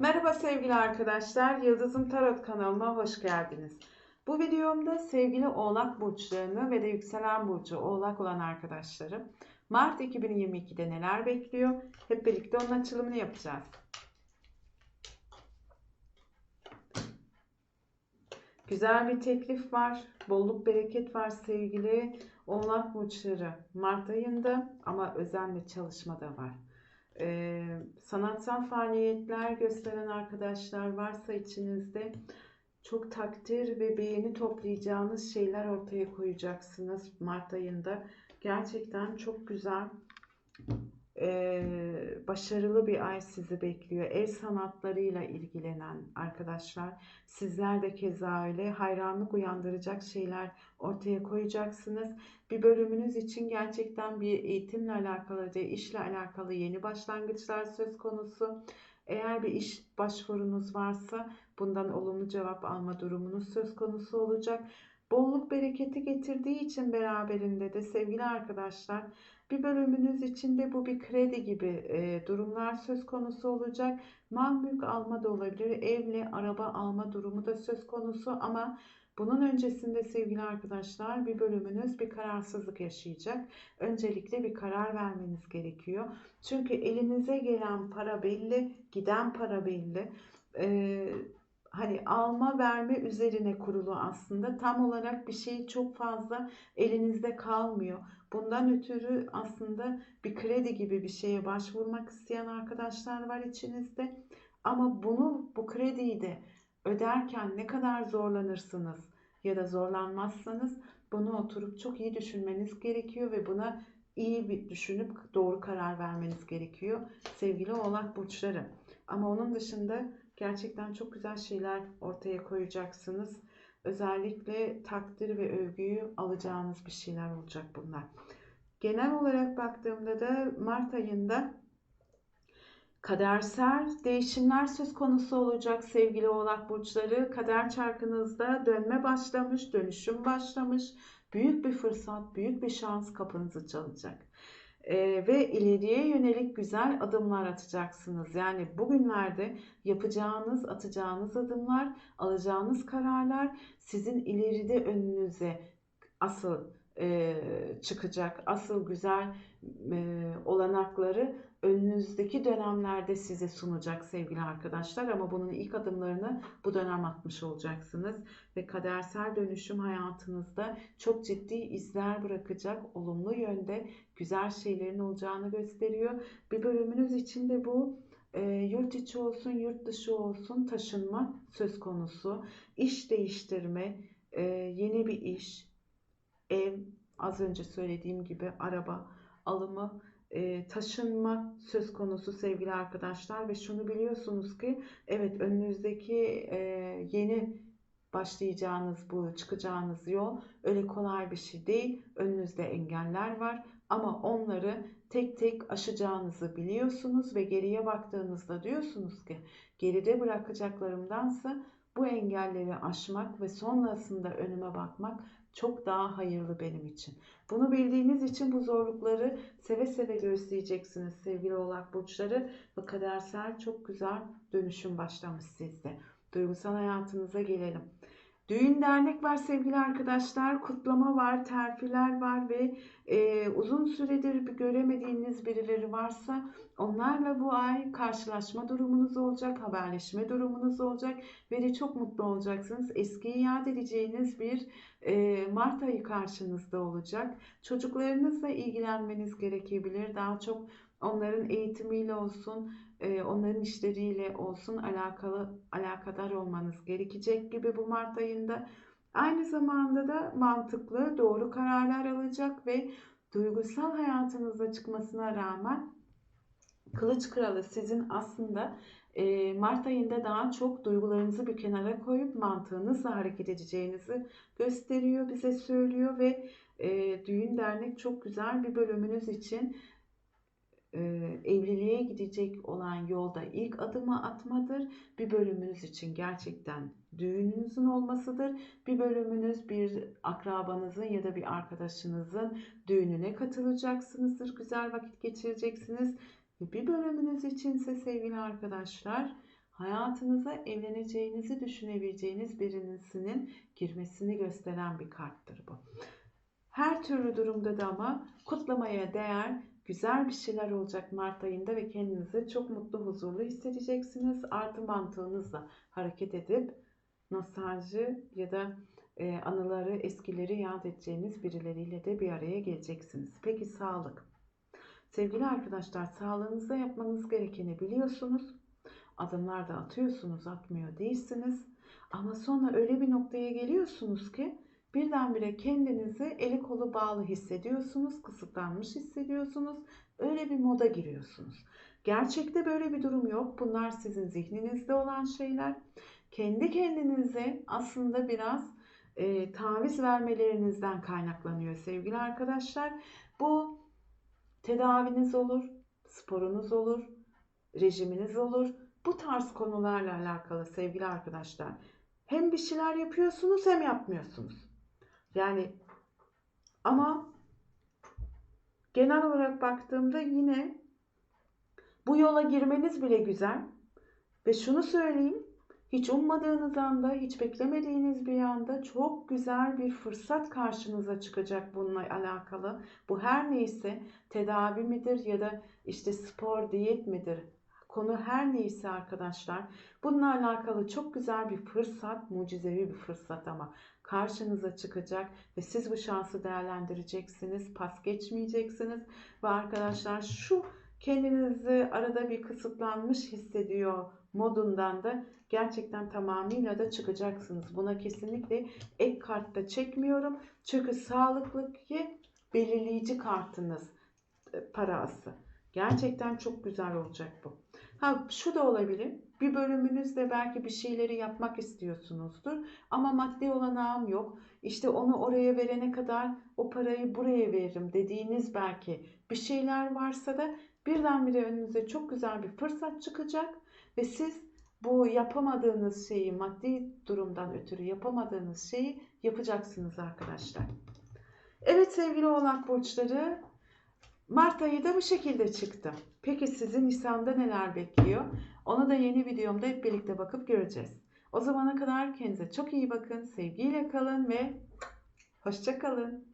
Merhaba sevgili arkadaşlar, Yıldızım Tarot kanalıma hoş geldiniz. Bu videomda sevgili Oğlak burçlarını ve de yükselen burcu Oğlak olan arkadaşlarım Mart 2022'de neler bekliyor? Hep birlikte onun açılımını yapacağız. Güzel bir teklif var, bolluk bereket var sevgili Oğlak burçları Mart ayında ama özenle çalışmada var. Ee, sanatsal faaliyetler gösteren arkadaşlar varsa içinizde çok takdir ve beğeni toplayacağınız şeyler ortaya koyacaksınız Mart ayında. Gerçekten çok güzel, başarılı bir ay sizi bekliyor. El sanatlarıyla ilgilenen arkadaşlar, sizler de keza öyle hayranlık uyandıracak şeyler ortaya koyacaksınız. Bir bölümünüz için gerçekten bir eğitimle alakalı, işle alakalı yeni başlangıçlar söz konusu. Eğer bir iş başvurunuz varsa bundan olumlu cevap alma durumunuz söz konusu olacak. Bolluk bereketi getirdiği için beraberinde de sevgili arkadaşlar bir bölümünüz için de bu bir kredi gibi e, durumlar söz konusu olacak. Mal mülk alma da olabilir. Evli araba alma durumu da söz konusu ama bunun öncesinde sevgili arkadaşlar bir bölümünüz bir kararsızlık yaşayacak. Öncelikle bir karar vermeniz gerekiyor. Çünkü elinize gelen para belli, giden para belli. Ee, hani alma verme üzerine kurulu aslında. Tam olarak bir şey çok fazla elinizde kalmıyor. Bundan ötürü aslında bir kredi gibi bir şeye başvurmak isteyen arkadaşlar var içinizde. Ama bunu bu krediyi de öderken ne kadar zorlanırsınız ya da zorlanmazsanız bunu oturup çok iyi düşünmeniz gerekiyor ve buna iyi bir düşünüp doğru karar vermeniz gerekiyor sevgili oğlak burçları. Ama onun dışında gerçekten çok güzel şeyler ortaya koyacaksınız. Özellikle takdir ve övgüyü alacağınız bir şeyler olacak bunlar. Genel olarak baktığımda da Mart ayında kadersel değişimler söz konusu olacak sevgili oğlak burçları. Kader çarkınızda dönme başlamış, dönüşüm başlamış. Büyük bir fırsat, büyük bir şans kapınızı çalacak. Ee, ve ileriye yönelik güzel adımlar atacaksınız. Yani bugünlerde yapacağınız, atacağınız adımlar, alacağınız kararlar sizin ileride önünüze asıl e, çıkacak, asıl güzel e, olanakları önünüzdeki dönemlerde size sunacak sevgili arkadaşlar. Ama bunun ilk adımlarını bu dönem atmış olacaksınız. Ve kadersel dönüşüm hayatınızda çok ciddi izler bırakacak olumlu yönde güzel şeylerin olacağını gösteriyor. Bir bölümünüz için de bu e, yurt içi olsun yurt dışı olsun taşınma söz konusu. İş değiştirme, e, yeni bir iş, ev, az önce söylediğim gibi araba alımı, e, taşınma söz konusu sevgili arkadaşlar ve şunu biliyorsunuz ki evet önünüzdeki e, yeni başlayacağınız bu çıkacağınız yol öyle kolay bir şey değil. Önünüzde engeller var ama onları tek tek aşacağınızı biliyorsunuz ve geriye baktığınızda diyorsunuz ki geride bırakacaklarımdansa bu engelleri aşmak ve sonrasında önüme bakmak çok daha hayırlı benim için. Bunu bildiğiniz için bu zorlukları seve seve göstereceksiniz sevgili oğlak burçları ve kadersel çok güzel dönüşüm başlamış sizde. Duygusal hayatınıza gelelim. Düğün dernek var sevgili arkadaşlar. Kutlama var, terfiler var ve e, uzun süredir göremediğiniz birileri varsa onlarla bu ay karşılaşma durumunuz olacak, haberleşme durumunuz olacak ve de çok mutlu olacaksınız. Eskiyi yad edeceğiniz bir e, Mart ayı karşınızda olacak. Çocuklarınızla ilgilenmeniz gerekebilir. Daha çok onların eğitimiyle olsun, e, onların işleriyle olsun alakalı alakadar olmanız gerekecek gibi bu Mart ayında. Aynı zamanda da mantıklı, doğru kararlar alacak ve duygusal hayatınızda çıkmasına rağmen Kılıç Kralı sizin aslında e, Mart ayında daha çok duygularınızı bir kenara koyup mantığınızla hareket edeceğinizi gösteriyor, bize söylüyor ve e, düğün dernek çok güzel bir bölümünüz için evliliğe gidecek olan yolda ilk adımı atmadır. Bir bölümünüz için gerçekten düğününüzün olmasıdır. Bir bölümünüz bir akrabanızın ya da bir arkadaşınızın düğününe katılacaksınızdır. Güzel vakit geçireceksiniz. Ve bir bölümünüz içinse sevgili arkadaşlar hayatınıza evleneceğinizi düşünebileceğiniz birisinin girmesini gösteren bir karttır bu. Her türlü durumda da ama kutlamaya değer güzel bir şeyler olacak Mart ayında ve kendinizi çok mutlu, huzurlu hissedeceksiniz. Artı mantığınızla hareket edip nostalji ya da e, anıları, eskileri yad edeceğiniz birileriyle de bir araya geleceksiniz. Peki sağlık. Sevgili arkadaşlar, sağlığınızda yapmanız gerekeni biliyorsunuz. Adımlar da atıyorsunuz, atmıyor değilsiniz. Ama sonra öyle bir noktaya geliyorsunuz ki birdenbire kendinizi eli kolu bağlı hissediyorsunuz, kısıtlanmış hissediyorsunuz. Öyle bir moda giriyorsunuz. Gerçekte böyle bir durum yok. Bunlar sizin zihninizde olan şeyler. Kendi kendinize aslında biraz e, taviz vermelerinizden kaynaklanıyor sevgili arkadaşlar. Bu tedaviniz olur, sporunuz olur, rejiminiz olur. Bu tarz konularla alakalı sevgili arkadaşlar. Hem bir şeyler yapıyorsunuz hem yapmıyorsunuz. Yani ama genel olarak baktığımda yine bu yola girmeniz bile güzel. Ve şunu söyleyeyim. Hiç ummadığınız anda, hiç beklemediğiniz bir anda çok güzel bir fırsat karşınıza çıkacak bununla alakalı. Bu her neyse tedavi midir ya da işte spor, diyet midir? Konu her neyse arkadaşlar. Bununla alakalı çok güzel bir fırsat, mucizevi bir fırsat ama karşınıza çıkacak ve siz bu şansı değerlendireceksiniz, pas geçmeyeceksiniz ve arkadaşlar şu kendinizi arada bir kısıtlanmış hissediyor modundan da gerçekten tamamıyla da çıkacaksınız. Buna kesinlikle ek kartta çekmiyorum. Çünkü sağlıklı ki belirleyici kartınız e, parası. Gerçekten çok güzel olacak bu. Ha şu da olabilir. Bir bölümünüzde belki bir şeyleri yapmak istiyorsunuzdur ama maddi olanağım yok. İşte onu oraya verene kadar o parayı buraya veririm dediğiniz belki bir şeyler varsa da birdenbire önünüze çok güzel bir fırsat çıkacak ve siz bu yapamadığınız şeyi maddi durumdan ötürü yapamadığınız şeyi yapacaksınız arkadaşlar. Evet sevgili oğlak burçları Mart ayı da bu şekilde çıktı. Peki sizi Nisan'da neler bekliyor? Onu da yeni videomda hep birlikte bakıp göreceğiz. O zamana kadar kendinize çok iyi bakın, sevgiyle kalın ve hoşça kalın.